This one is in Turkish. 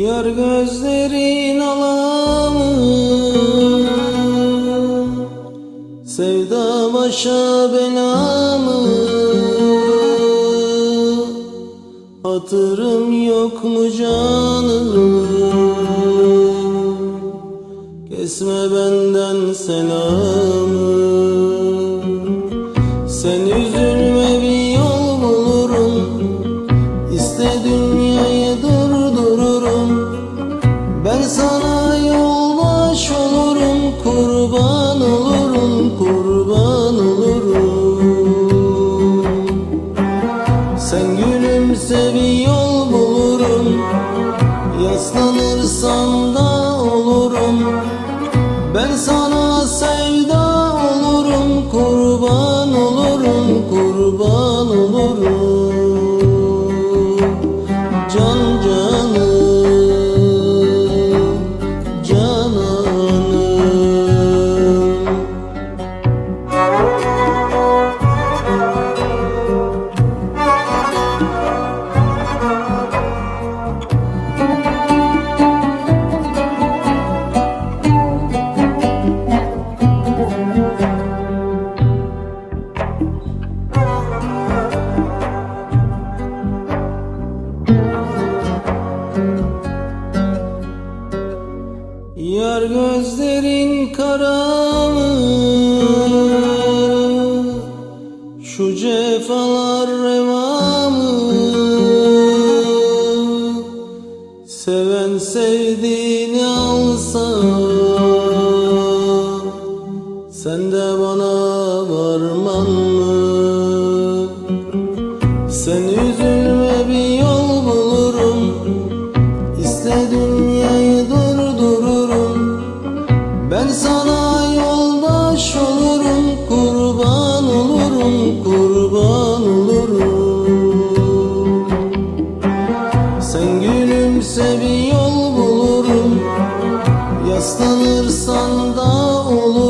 Yar gözlerin alamı Sevda başa belamı. Hatırım yok mu canım Kesme benden selamı. Sana yoldaş olurum Kurban olurum Kurban olurum. Sen gülümse bir yol bulurum Yaslanırsam da olurum. Ben sana Yar gözlerin kara mı? Şu cefalar reva mı? Seven sevdiğini alsa Sen de bana Yaslanırsan da olur